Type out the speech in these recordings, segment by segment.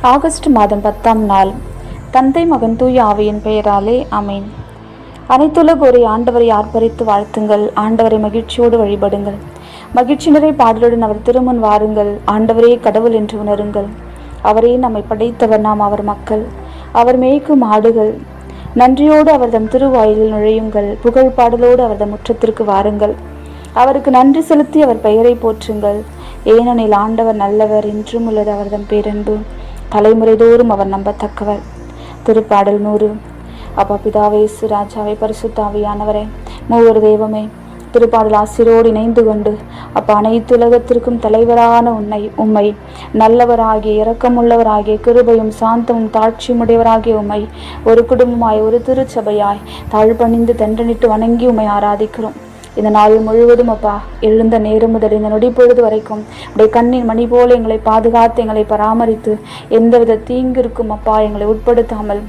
August மாதம் பத்தாம் நாள். தந்தை மகன் தூய ஆவையின் பெயராலே அமேன் அனைத்துலக ஒரு ஆண்டவரை ஆர்ப்பரித்து வாழ்த்துங்கள். ஆண்டவரை மகிழ்ச்சியோடு வழிபடுங்கள். மகிழ்ச்சி நிறை பாடலுடன் அவர் திருமுன் வாருங்கள். ஆண்டவரே கடவுள் என்று உணருங்கள். அவரே நம்மை படைத்தவர் நாம் அவர் மக்கள். அவர் மேய்க்கும் ஆடுகள். நன்றியோடு அவர் தம் திருவாயிலில் நுழையுங்கள். புகழ் பாடலோடு அவர் தம் முற்றத்திற்கு வாருங்கள். அவருக்கு நன்றி செலுத்தி அவர் பெயரை போற்றுங்கள். ஏனெனில் ஆண்டவர் நல்லவர் என்றும் உள்ளது அவர்தம் பேரன்பு. தலைமுறை தோறும் அவர் நம்பத்தக்கவர். திருப்பாடல் நூறு. அப்பா பிதாவே சுராஜாவை பரிசுத்தாவியானவரே மூவர் தெய்வமே திருப்பாடல் ஆசிரோடு இணைந்து கொண்டு அப்பா அனைத்து உலகத்திற்கும் தலைவரான உன்னை உம்மை நல்லவராகிய இரக்கமுள்ளவராகிய கிருபையும் சாந்தமும் தாட்சியும் உடையவராகிய உம்மை ஒரு குடும்பமாய் ஒரு திருச்சபையாய் தாழ்பணிந்து தண்டனிட்டு வணங்கி உம்மை ஆராதிக்கிறோம். இந்த நாள் முழுவதும் அப்பா எழுந்த நேரம் முதல் இந்த நொடி பொழுது வரைக்கும் உடைய கண்ணின் மணி போல எங்களை பாதுகாத்து எங்களை பராமரித்து எந்தவித தீங்கிற்கும் அப்பா எங்களை உட்படுத்தாமல்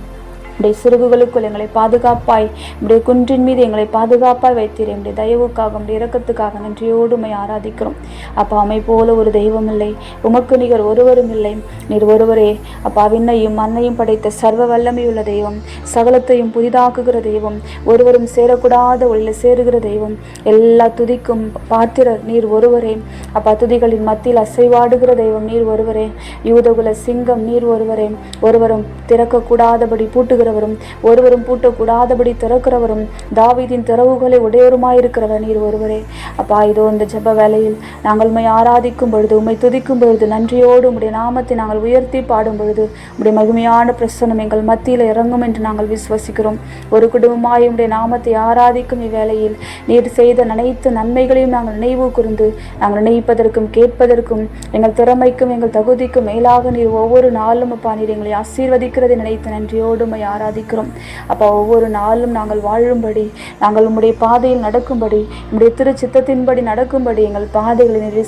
உடைய சிறுகுகளுக்குள் எங்களை பாதுகாப்பாய் உடைய குன்றின் மீது எங்களை பாதுகாப்பாய் வைத்தீர். உடைய தயவுக்காக உடைய இறக்கத்துக்காக நன்றியோடு உம்மை ஆராதிக்கிறோம். அப்பா அமை போல ஒரு தெய்வம் இல்லை உமக்கு நிகர் ஒருவரும் இல்லை. நீர் ஒருவரே அப்பா விண்ணையும் மண்ணையும் படைத்த சர்வ வல்லமையுள்ள தெய்வம் சகலத்தையும் புதிதாக்குகிற தெய்வம் ஒருவரும் சேரக்கூடாத உள்ள சேருகிற தெய்வம் எல்லா துதிக்கும் பாத்திரர் நீர் ஒருவரே. அப்பா துதிகளின் மத்தியில் அசைவாடுகிற தெய்வம் நீர் ஒருவரே. யூதகுல சிங்கம் நீர் ஒருவரே. ஒருவரும் திறக்கக்கூடாதபடி பூட்டுகிறவரும் ஒருவரும் பூட்டக்கூடாதபடி திறக்கிறவரும் தாவீதின் திறவுகளை உடையவருமாயிருக்கிறவர் நீர் ஒருவரே? அப்பா இதோ இந்த ஜப வேலையில் நாங்கள் உண்மை ஆராதிக்கும் பொழுது உண்மை துதிக்கும் பொழுது நன்றியோடு உடைய நாமத்தை நாங்கள் உயர்த்தி பாடும் பொழுது உடைய மகிமையான பிரசனம் எங்கள் மத்தியில் இறங்கும் என்று நாங்கள் விசுவசிக்கிறோம். ஒரு குடும்பமாய் உடைய நாமத்தை ஆராதிக்கும் இவ்வேளையில் நீர் செய்த அனைத்து நன்மைகளையும் நாங்கள் நினைவு கூர்ந்து நாங்கள் நினைப்பதற்கும் கேட்பதற்கும் எங்கள் திறமைக்கும் எங்கள் தகுதிக்கும் மேலாக நீர் ஒவ்வொரு நாளும் அப்பா நீர் எங்களை ஆசீர்வதிக்கிறதை நினைத்து நன்றியோடு உண்மை ஆராதிக்கிறோம். அப்போ ஒவ்வொரு நாளும் நாங்கள் வாழும்படி நாங்கள் உம்முடைய பாதையில் நடக்கும்படி உம்முடைய திருச்சித்தத்தின்படி நடக்கும்படி எங்கள் பாதைகளை நீர்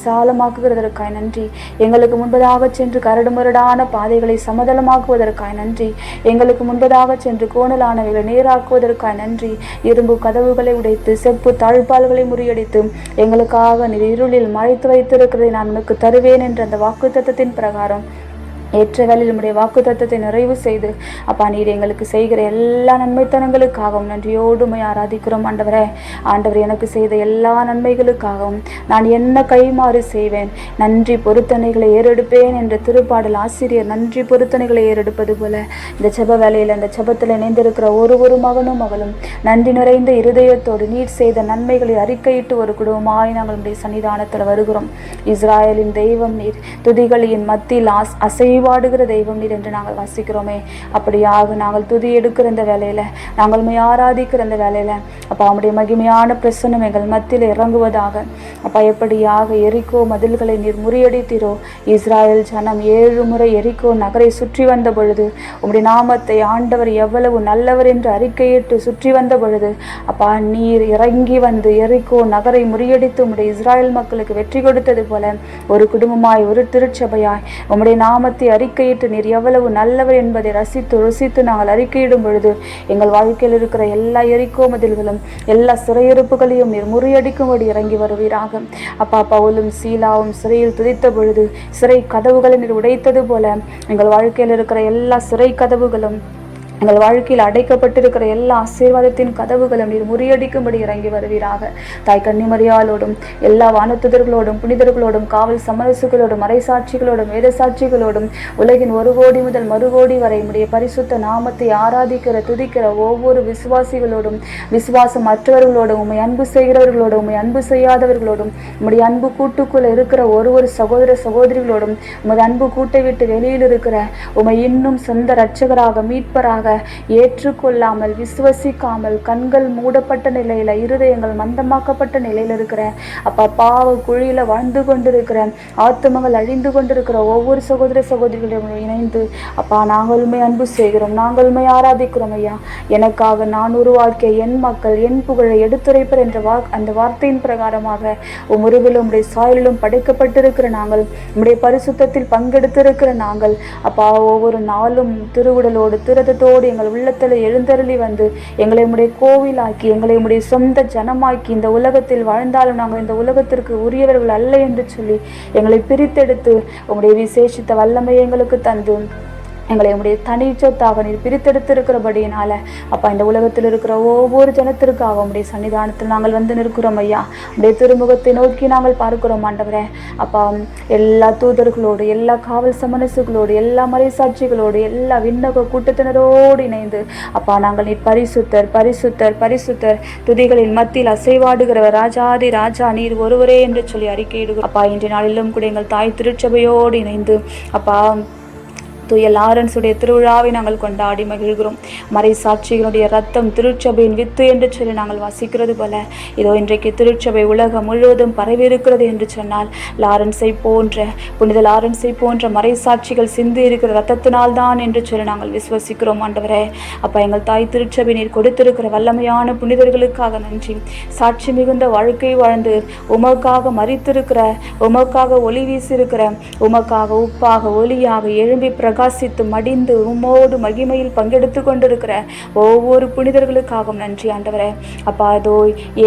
நன்றி. எங்களுக்கு முன்பதாக சென்று கரடுமுரடான பாதைகளை சமதளமாக்குவதற்காய் நன்றி. எங்களுக்கு முன்பதாக சென்று கோணலானவைகளை நேராக்குவதற்காய் நன்றி. இரும்பு கதவுகளை உடைத்து செப்பு தாழ்பால்களை முறியடித்து எங்களுக்காக நீர் இருளில் மறைத்து வைத்திருக்கிறதை நான் உனக்கு தருவேன் என்ற அந்த வாக்குத்தத்தத்தின் பிரகாரம் ஏற்ற வேலையில் உம்முடைய வாக்கு நிறைவு செய்து அப்பா நீர் எங்களுக்கு செய்கிற எல்லா நன்மைத்தனங்களுக்காகவும் நன்றியோடுமை ஆராதிக்கிறோம் ஆண்டவரே. ஆண்டவர் எனக்கு செய்த எல்லா நன்மைகளுக்காகவும் நான் என்ன கைமாறு செய்வேன்? நன்றி பொருத்தனைகளை ஏறெடுப்பேன் என்ற திருப்பாடல் ஆசிரியர் நன்றி பொருத்தனைகளை ஏறெடுப்பது போல இந்த செப வேலையில் அந்த செபத்தில் இணைந்திருக்கிற ஒரு ஒரு மகனும் மகளும் நன்றி நிறைந்த இருதயத்தோடு நீர் செய்த நன்மைகளை அறிக்கையிட்டு ஒரு குடும்பமாய் நாங்கள் உடைய சன்னிதானத்தில் வருகிறோம். இஸ்ராயலின் தெய்வம் நீர் துதிகளின் மத்தியில் அசையும் அசைவாடுகிற தெய்வம் நீர் என்று நாங்கள் வசிக்கிறோமே. அப்படியாக நாங்கள் துதி எடுக்கிற இந்த வேலையில் நாங்கள் ஆராதிக்கிற இந்த வேலையில் அப்பா அவனுடைய மகிமையான பிரசனம் எங்கள் மத்தியில் இறங்குவதாக. அப்பா எப்படியாக எரிக்கோ மதில்களை நீர் முறியடித்தீரோ. இஸ்ராயல் ஜனம் ஏழு முறை எரிக்கோ நகரை சுற்றி வந்த பொழுது உங்களுடைய நாமத்தை ஆண்டவர் எவ்வளவு நல்லவர் என்று அறிக்கையிட்டு சுற்றி வந்த பொழுது அப்பா நீர் இறங்கி வந்து எரிக்கோ நகரை முறியடித்து உங்களுடைய இஸ்ராயல் மக்களுக்கு வெற்றி கொடுத்தது போல ஒரு குடும்பமாய் ஒரு திருச்சபையாய் உம்முடைய நாமத்தை அறிக்கையிட்டு நீர் எவ்வளவு நல்லவர் என்பதை ரசித்து ருசித்து நாங்கள் அறிக்கையிடும் பொழுது எங்கள் வாழ்க்கையில் இருக்கிற எல்லா எரிக்கோ மதில்களும் எல்லா சிறையிருப்புகளையும் நீர் முறியடிக்கும்படி இறங்கி வருவீராக. அப்பா பவுலும் சீலாவும் சிறையில் துதித்த பொழுது சிறை கதவுகளை நீர் உடைத்தது போல எங்கள் வாழ்க்கையில் இருக்கிற எல்லா சிறை கதவுகளும் எங்கள் வாழ்க்கையில் அடைக்கப்பட்டிருக்கிற எல்லா ஆசீர்வாதத்தின் கதவுகளும் நீர் முறியடிக்கும்படி இறங்கி வருவீராக. தாய் கன்னிமரியாலோடும் எல்லா வானத்துதர்களோடும் புனிதர்களோடும் காவல் சமரசுகளோடும் மறைசாட்சிகளோடும் வேதசாட்சிகளோடும் உலகின் ஒரு கோடி முதல் மறு கோடி வரை உடைய பரிசுத்த நாமத்தை ஆராதிக்கிற துதிக்கிற ஒவ்வொரு விசுவாசிகளோடும் விசுவாசம் மற்றவர்களோடும் உண்மை அன்பு செய்கிறவர்களோடும் உண்மை அன்பு செய்யாதவர்களோடும் உம்முடைய அன்பு கூட்டுக்குள்ள இருக்கிற ஒரு ஒரு சகோதர சகோதரிகளோடும் உமது அன்பு கூட்டை விட்டு வெளியில் இருக்கிற உமை இன்னும் சொந்த இரட்சகராக மீட்பராக ஏற்றுக்கொள்ளாமல் விசுவசிக்காமல் கண்கள் மூடப்பட்ட நிலையில் இருதயங்கள் மந்தமாக்கப்பட்ட நிலையில் இருக்கிற அப்பா பாவ குழியில் வாழ்ந்து கொண்டிருக்கிற ஆத்துமங்கள் அழிந்து கொண்டிருக்கிற ஒவ்வொரு சகோதர சகோதரிகளையும் இணைந்து அப்பா நாங்களுமே அன்பு செய்கிறோம் நாங்களுமே ஆராதிக்கிறோம் ஐயா. எனக்காக நான் உருவாக்கிய என் மக்கள் என் புகழை எடுத்துரைப்பர் என்ற வா அந்த வார்த்தையின் பிரகாரமாக உம் உடைய சாயலிலும் படைக்கப்பட்டிருக்கிற நாங்கள் உம்முடைய பரிசுத்தத்தில் பங்கெடுத்திருக்கிற நாங்கள் அப்பா ஒவ்வொரு நாளும் திருவுடலோடு திருதத்தோடு எங்கள் உள்ளத்தில் எழுந்தருளி வந்து எங்களை உடைய கோவிலாக்கி எங்களை உடைய சொந்த ஜனமாக்கி இந்த உலகத்தில் வாழ்ந்தாலும் நாங்கள் இந்த உலகத்திற்கு உரியவர்கள் அல்ல என்று சொல்லி எங்களை பிரித்தெடுத்து உங்களுடைய விசேஷித்த வல்லமை எங்களுக்கு தந்து. எங்களை உடைய தனி சொத்தாக நீர் பிரித்தெடுத்திருக்கிறபடியினால அப்பா இந்த உலகத்தில் இருக்கிற ஒவ்வொரு ஜனத்திற்காக உடைய சன்னிதானத்தில் நாங்கள் வந்து நிற்கிறோம் ஐயா. உடைய திருமுகத்தை நோக்கி நாங்கள் பார்க்கிறோம் ஆண்டவரே. அப்பா எல்லா தூதர்களோடு எல்லா காவல் சமனசுகளோடு எல்லா மறைசாட்சிகளோடு எல்லா விண்ணக கூட்டத்தினரோடு இணைந்து அப்பா நாங்கள் நீர் பரிசுத்தர் பரிசுத்தர் பரிசுத்தர். துதிகளின் மத்தியில் அசைவாடுகிறவர் ராஜாதி ராஜா நீர் ஒருவரே என்று சொல்லி அறிக்கையிடுகிறோம். அப்பா இன்றைய நாளிலும் கூட எங்கள் தாய் திருச்சபையோடு இணைந்து அப்பா தூய லாரன்ஸுடைய திருவிழாவை நாங்கள் கொண்டாடி மகிழ்கிறோம். மறை சாட்சிகளுடைய ரத்தம் திருச்சபையின் வித்து என்று சொல்லி நாங்கள் வாசிக்கிறது போல இதோ இன்றைக்கு திருச்சபை உலகம் முழுவதும் பரவி இருக்கிறது என்று சொன்னால் லாரன்ஸை போன்ற புனித லாரன்ஸை போன்ற மறை சாட்சிகள் சிந்தி இருக்கிற ரத்தத்தினால் தான் என்று சொல்லி நாங்கள் விசுவசிக்கிறோம் ஆண்டவரே. அப்போ எங்கள் தாய் திருச்சபை நீர் கொடுத்திருக்கிற வல்லமையான புனிதர்களுக்காக நன்றி. சாட்சி மிகுந்த வாழ்க்கை வாழ்ந்து உமக்காக மறித்திருக்கிற உமக்காக ஒளி வீசியிருக்கிற உமக்காக உப்பாக ஒளியாக எழும்பி பிரகாசித்து மடிந்து உம்மோடு மகிமையில் பங்கெடுத்து கொண்டிருக்கிற ஒவ்வொரு புனிதர்களுக்காகவும் நன்றி ஆண்டவரே. அப்பா அதோ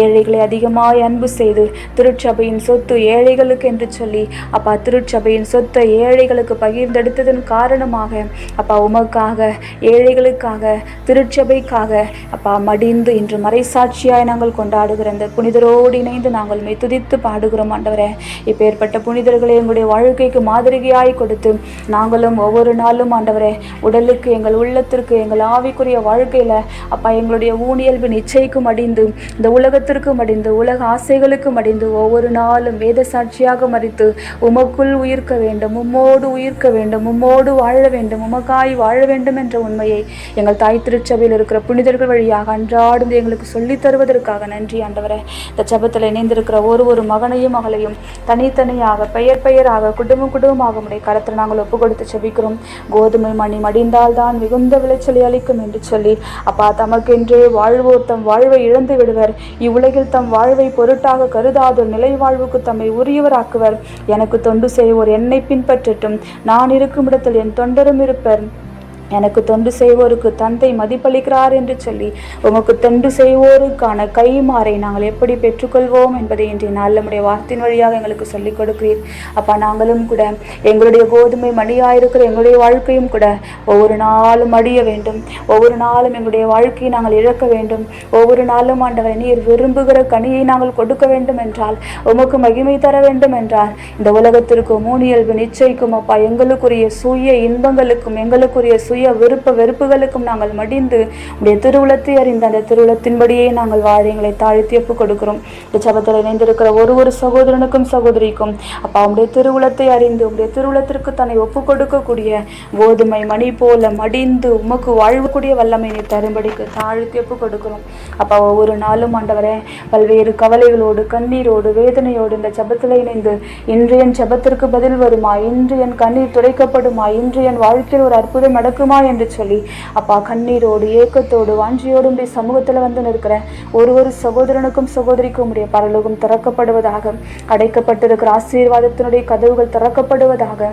ஏழைகளை அதிகமாய் அன்பு செய்து திருச்சபையின் சொத்து ஏழைகளுக்கு என்று சொல்லி அப்பா திருச்சபையின் சொத்தை ஏழைகளுக்கு பகிர்ந்தெடுத்ததன் காரணமாக அப்பா உமக்காக ஏழைகளுக்காக திருச்சபைக்காக அப்பா மடிந்து இன்று மறைசாட்சியாய் நாங்கள் கொண்டாடுகிற இந்த புனிதரோடு இணைந்து நாங்கள் துதித்து பாடுகிறோம் ஆண்டவரே. இப்பேற்பட்ட புனிதர்களை எங்களுடைய வாழ்க்கைக்கு மாதிரியாய் கொடுத்து நாங்களும் ஒவ்வொரு நாளும் ஆண்டவரே உடலுக்கு எங்கள் உள்ளத்திற்கு எங்கள் ஆவிக்குரிய வாழ்க்கையில் அப்பா எங்களுடைய ஊனியல்பின் இச்சைக்கும் அடிந்து இந்த உலகத்திற்கும் அடிந்து உலக ஆசைகளுக்கும் அடிந்து ஒவ்வொரு நாளும் வேத சாட்சியாக மறித்து உமக்குள் உயிர்க்க வேண்டும் உம்மோடு உயிர்க்க வேண்டும் உம்மோடு வாழ வேண்டும் உமக்காய் வாழ வேண்டும் என்ற உண்மையை எங்கள் தாய் திருச்சபையில் இருக்கிற புனிதர்கள் வழியாக அன்றாடும் எங்களுக்கு சொல்லித் தருவதற்காக நன்றி ஆண்டவரே. இந்த சபத்தில் இணைந்திருக்கிற ஒரு ஒரு மகனையும் மகளையும் தனித்தனியாக பெயர் பெயராக குடும்பம் குடும்பமாக உடைய கருத்தில் நாங்கள் ஒப்பு கொடுத்து செபிக்கிறோம். கோதுமை மணி மடிந்தால் தான் மிகுந்த விளைச்சலை அளிக்கும் என்று சொல்லி அப்பா தமக்கென்றே வாழ்வோர் தம் வாழ்வை இழந்து விடுவர். இவ்வுலகில் தம் வாழ்வை பொருட்டாக கருதாதோர் நிலை வாழ்வுக்கு தம்மை உரியவராக்குவர். எனக்கு தொண்டு செய்வோர் என்னை பின்பற்றட்டும். நான் இருக்கும் இடத்தில் என் தொண்டரும் இருப்பர். எனக்கு தொண்டு செய்வோருக்கு தந்தை மதிப்பளிக்கிறார் என்று சொல்லி உமக்கு தொண்டு செய்வோருக்கான கைமாறை நாங்கள் எப்படி பெற்றுக்கொள்வோம் என்பதை இன்றைய நாள் நம்முடைய வார்த்தையின் வழியாக எங்களுக்கு சொல்லிக் கொடுக்கிறீர். அப்பா நாங்களும் கூட எங்களுடைய கோதுமை மடியாயிருக்கிற எங்களுடைய வாழ்க்கையும் கூட ஒவ்வொரு நாளும் அடிய வேண்டும். ஒவ்வொரு நாளும் எங்களுடைய வாழ்க்கையை நாங்கள் இழக்க வேண்டும். ஒவ்வொரு நாளும் ஆண்டவரை நீர் விரும்புகிற கனியை நாங்கள் கொடுக்க வேண்டும் என்றால் உமக்கு மகிமை தர வேண்டும் என்றால் இந்த உலகத்திற்கும் மூனியல்பு நிச்சயிக்கும் அப்பா எங்களுக்குரிய சுய இன்பங்களுக்கும் எங்களுக்குரிய சுய விருப்ப வெறுப்புகளுக்கும் நாங்கள் மடிந்து உடைய திருவுளத்தை அறிந்த அந்த திருவுளத்தின்படியே நாங்கள் வாழ எங்களை தாழ்த்தி ஒப்பு கொடுக்கிறோம். இந்த சபத்தில் இணைந்திருக்கிற ஒரு ஒரு சகோதரனுக்கும் சகோதரிக்கும் அப்பா உடைய திருவுளத்தை அறிந்து உடைய திருவுளத்திற்கு தன்னை ஒப்பு கொடுக்கக்கூடிய கோதுமை மணி போல மடிந்து உமக்கு வாழ்வுக்கூடிய வல்லமை நீ தரும்படிக்கு தாழ்த்தி ஒப்பு கொடுக்கிறோம். அப்பா ஒவ்வொரு நாளும் ஆண்டவரே பல்வேறு கவலைகளோடு கண்ணீரோடு வேதனையோடு இந்த ஜபத்தில் இணைந்து இன்று என் ஜபத்திற்கு பதில் வருமா? இன்று என் கண்ணீர் துடைக்கப்படுமா? இன்று என் வாழ்க்கையில் ஒரு அற்புதம் நடக்கும்? என்று சொல்லி அப்பா கண்ணீரோடு ஏக்கத்தோடு வாஞ்சியோடும் போய் சமூகத்தில் வந்து நிற்கிறேன் ஒரு ஒரு சகோதரனுக்கும் சகோதரிக்கும் உடைய பரலோகம் திறக்கப்படுவதாக அடைக்கப்பட்டிருக்கிற ஆசீர்வாதத்தினுடைய கதவுகள் திறக்கப்படுவதாக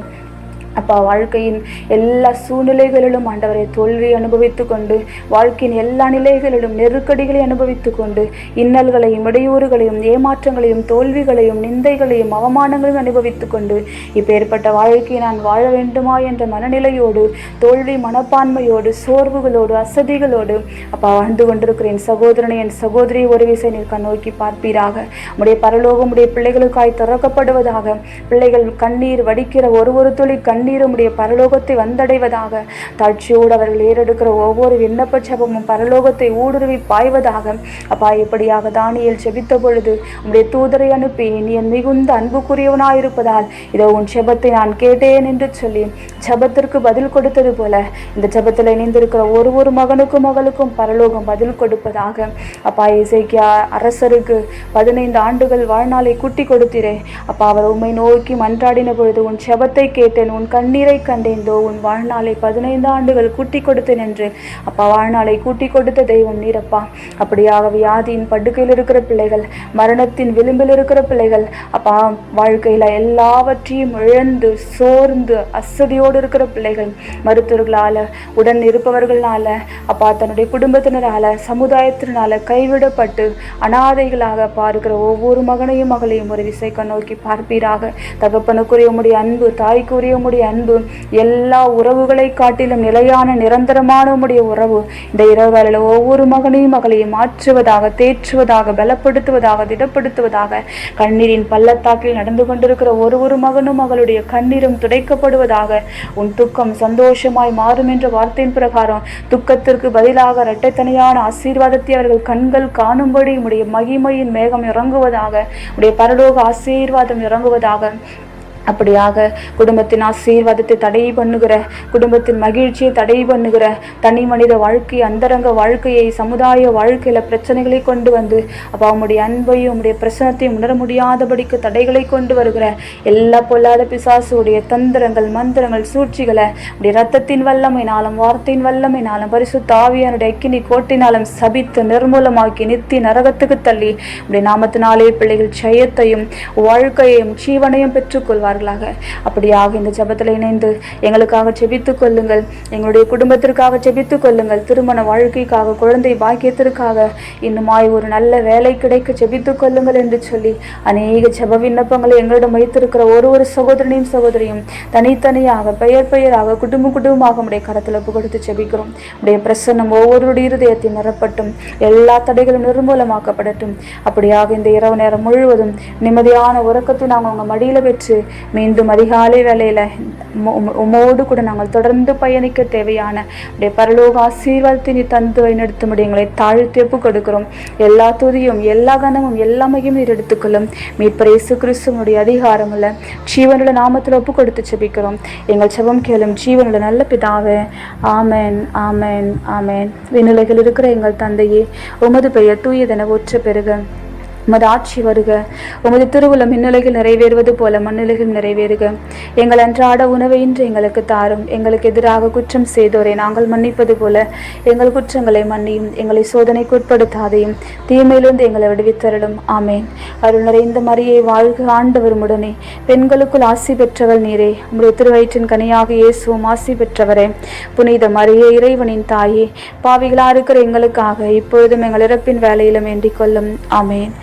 அப்பா வாழ்க்கையின் எல்லா சூழ்நிலைகளிலும் ஆண்டவரை தோல்வி அனுபவித்து கொண்டு வாழ்க்கையின் எல்லா நிலைகளிலும் நெருக்கடிகளை அனுபவித்து கொண்டு இன்னல்களையும் இடையூறுகளையும் ஏமாற்றங்களையும் தோல்விகளையும் நிந்தைகளையும் அவமானங்களையும் அனுபவித்து கொண்டு இப்பேற்பட்ட வாழ்க்கையை நான் வாழ வேண்டுமா என்ற மனநிலையோடு தோல்வி மனப்பான்மையோடு சோர்வுகளோடு அசதிகளோடு அப்பா வாழ்ந்து கொண்டிருக்கிறேன். சகோதரனை என் சகோதரி ஒரு விசை நிற்க நோக்கி பார்ப்பீராக. உடைய பரலோகம் உடைய பிள்ளைகளுக்காய் திறக்கப்படுவதாக பிள்ளைகள் கண்ணீர் வடிக்கிற ஒரு ஒரு துளி கண்ணீரும் உடைய பரலோகத்தை வந்தடைவதாக தாட்சியோடு அவர்கள் ஏறெடுக்கிற ஒவ்வொரு விண்ணப்ப ஜபமும் பரலோகத்தை ஊடுருவி பாய்வதாக. அப்பா இப்படியாக தானியல் செபித்த பொழுது உடைய தூதரை அனுப்பி நீ என் மிகுந்த அன்புக்குரியவனாயிருப்பதால் இதோ உன் செபத்தை நான் கேட்டேன் என்று சொல்லி செபத்திற்கு பதில் கொடுத்தது போல இந்த செபத்தில் இணைந்திருக்கிற ஒரு ஒரு மகனுக்கும் மகளுக்கும் பரலோகம் பதில் கொடுப்பதாக. அப்பா இசைக்கியா அரசருக்கு பதினைந்து ஆண்டுகள் வாழ்நாளை குட்டி கொடுத்திரே. அப்பா அவர் உம்மை நோக்கி மன்றாடின பொழுது உன் செபத்தை கேட்டேன் உன் கண்ணீரை கண்டேந்தோ உன் வாழ்நாளை பதினைந்து ஆண்டுகள் கூட்டி கொடுத்தேன் என்று. அப்பா வாழ்நாளை கூட்டி கொடுத்த தெய்வம் நீரப்பா. அப்படியாக வியாதியின் படுக்கையில் இருக்கிற பிள்ளைகள் மரணத்தின் விளிம்பில் இருக்கிற பிள்ளைகள் அப்பா வாழ்க்கையில் எல்லாவற்றையும் இழந்து சோர்ந்து அசதியோடு இருக்கிற பிள்ளைகள் மருத்துவர்களால் உடன் இருப்பவர்களால் அப்பா தன்னுடைய குடும்பத்தினரால் சமுதாயத்தினால கைவிடப்பட்டு அனாதைகளாக பார்க்கிற ஒவ்வொரு மகனையும் மகளையும் ஒரு விசைக்க நோக்கி பார்ப்பீராக. தகப்பனுக்குரிய முடிய அன்பு தாய்க்குரிய உம்முடைய உம்முடைய அன்பு எல்லா உறவுகளை காட்டிலும் நிலையான நிரந்தரமான உம்முடைய உறவு. இந்த இரவு வேளையில ஒவ்வொரு மகனையும் மகளையும் மாற்றுவதாக தேற்றுவதாக பலப்படுத்துவதாக திடப்படுத்துவதாக கண்ணீரின் பள்ளத்தாக்கில் நடந்து கொண்டிருக்கிற ஒரு ஒரு மகனும் மகளுடைய கண்ணீரும் துடைக்கப்படுவதாக உன் துக்கம் சந்தோஷமாய் மாறும் என்ற வார்த்தையின் பிரகாரம் துக்கத்திற்கு பதிலாக இரட்டைத்தனையான ஆசீர்வாதத்தை அவர்கள் கண்கள் காணும்படி உடைய மகிமையின் மேகம் இறங்குவதாக உடைய பரலோக ஆசீர்வாதம் இறங்குவதாக அப்படியாக குடும்பத்தின் ஆசீர்வாதத்தை தடை பண்ணுகிற குடும்பத்தின் மகிழ்ச்சியை தடை பண்ணுகிற தனி மனித வாழ்க்கை அந்தரங்க வாழ்க்கையை சமுதாய வாழ்க்கையில் பிரச்சனைகளை கொண்டு வந்து அப்போ அவனுடைய அன்பையும் உடைய பிரசனத்தையும் உணர முடியாதபடிக்கு தடைகளை கொண்டு வருகிற எல்லா பொல்லாத பிசாசுடைய தந்திரங்கள் மந்திரங்கள் சூழ்ச்சிகளை உடைய ரத்தத்தின் வல்லமைனாலும் வார்த்தையின் வல்லமைனாலும் பரிசு தாவியானுடைய அக்கினி கோட்டினாலும் சபித்து நிர்மூலமாக்கி நித்தி நரகத்துக்கு தள்ளி உடைய நாமத்தினாலே பிள்ளைகள் ஜெயத்தையும் வாழ்க்கையையும் ஜீவனையும் பெற்றுக்கொள்வார்களாக அப்படியாக இந்த ஜபத்தில் இணைந்து எங்களுக்காக செபித்துக் கொள்ளுங்கள். எங்களுடைய குடும்பத்திற்காக செபித்துக் கொள்ளுங்கள். திருமண வாழ்க்கைக்காக குழந்தை பாக்கியத்திற்காக இன்னுமாய் ஒரு நல்ல வேலை கிடைக்க செபித்துக் கொள்ளுங்கள் என்று சொல்லி அநேக ஜப விண்ணப்பங்களை எங்களிடம் வைத்திருக்கிற ஒரு ஒரு சகோதரனையும் சகோதரியும் தனித்தனியாக பெயர் பெயராக குடும்ப குடும்பமாக உடைய கரத்தில் ஒப்பு கொடுத்து செபிக்கிறோம் உடைய பிரசன்னம் ஒவ்வொருடைய இருதயத்தையும் நிரப்பட்டும். எல்லா தடைகளும் நிர்மூலமாக்கப்படட்டும். அப்படியாக இந்த இரவு நேரம் முழுவதும் நிம்மதியான உறக்கத்தை நாங்கள் உங்கள் மடியில் பெற்று மீண்டும் அதிகாலை வேலையில் உமோடு உம்மோடு கூட நாங்கள் தொடர்ந்து பயணிக்க தேவையான உடைய பரலோக ஆசீர்வாதத்தை நீ தந்து வழிநடத்தும்படி எங்களை தாழ்த்தி ஒப்பு கொடுக்கிறோம். எல்லா துதியும் எல்லா கனமும் எல்லாமையும் நீர் எடுத்துக்கொள்ளும். மீட்பர் இயேசு கிறிஸ்துவனுடைய அதிகாரமுள்ள ஜீவனுள்ள நாமத்தில் ஒப்பு கொடுத்து செபிக்கிறோம். எங்கள் செபம் கேளும் ஜீவனுள்ள நல்ல பிதாவே ஆமேன் ஆமென் ஆமேன். விண்ணுலகில் இருக்கிற எங்கள் தந்தையே உமது பெயர் தூயதென ஒற்ற பெருக உமது ஆட்சி வருக. உமது திருவுளம் மின்னுலகில் நிறைவேறுவது போல மண்ணுலகில் நிறைவேறுக. எங்கள் அன்றாட உணவை இன்று எங்களுக்கு தாரும். எங்களுக்கு எதிராக குற்றம் செய்தோரை நாங்கள் மன்னிப்பது போல எங்கள் குற்றங்களை மன்னியும். எங்களை சோதனைக்கு உட்படுத்தாதையும். தீமையிலிருந்து எங்களை விடுவித்தரலும் ஆமேன். அருள் நிறைந்த மரியை வாழ்க ஆண்டவரும் உடனே பெண்களுக்குள் ஆசி பெற்றவள் நீரே. உம்முடைய திருவயிற்றின் கனியாக இயேசுவும் ஆசி பெற்றவரே. புனித மரியே இறைவனின் தாயே. பாவிகளா இருக்கிற எங்களுக்காக இப்பொழுதும் எங்கள் இறப்பின் வேலையிலும் வேண்டிக் கொள்ளும். ஆமேன்.